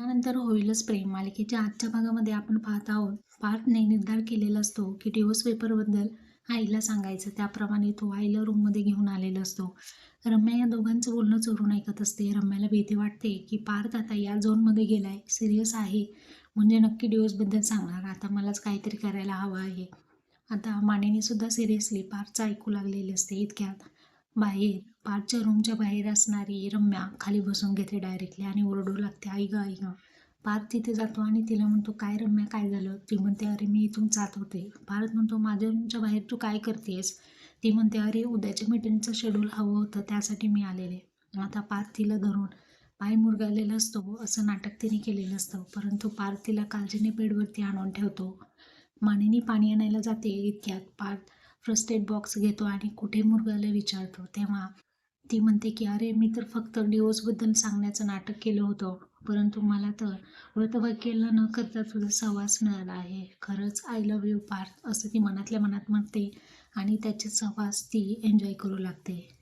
त्यानंतर होईलच प्रेम. मालिकेच्या आजच्या भागामध्ये आपण पाहत आहोत पार्थने निर्धार केलेला असतो की डिवोर्स पेपरबद्दल आईला सांगायचं. त्याप्रमाणे तो आईला रूममध्ये घेऊन आलेला असतो. रम्या या दोघांचं बोलणं चोरून ऐकत असते. रम्याला भीती वाटते की पार्थ आता या झोनमध्ये गेलाय सिरियस आहे म्हणजे नक्की डिवोर्सबद्दल सांगणार. आता मलाच काहीतरी करायला हवं आहे. आता मानेने सुद्धा सिरियसली पार्थचं ऐकू लागलेली असते इतक्यात. बाहेर पाठच्या रूमच्या बाहेर असणारी रम्या खाली बसून घेते डायरेक्टली आणि ओरडू लागते आई ग आई ग पार्थ तिथे जातो आणि तिला म्हणतो काय रम्या काय झालं? ती म्हणते अरे मी इथून जात होते. पार्थ म्हणतो माझ्या रूमच्या बाहेर तू काय करतेस ती म्हणते अरे उद्याच्या मीटिंगचं शेड्यूल हवं होतं त्यासाठी मी आलेले. आता पार्थ तिला धरून पाय मुरगाळलेला असतो असं नाटक तिने केलेलं असतं परंतु पार्थ तिला काळजीने बेडवरती आणून ठेवतो. मानेनी पाणी आणायला जाते इतक्यात. पार्थ फर्स्ट एड बॉक्स घेतो आणि कुठे मुरगायला विचारतो तेव्हा ती म्हणते की अरे मी तर फक्त डिवोर्सबद्दल सांगण्याचं नाटक केलं होतं परंतु मला तर व्रतवाक्याला न करता तुझा सहवास मिळाला आहे. खरंच आय लव्ह यू पार्थ असं ती मनातल्या मनात म्हणते आणि त्याचे सहवास ती एन्जॉय करू लागते.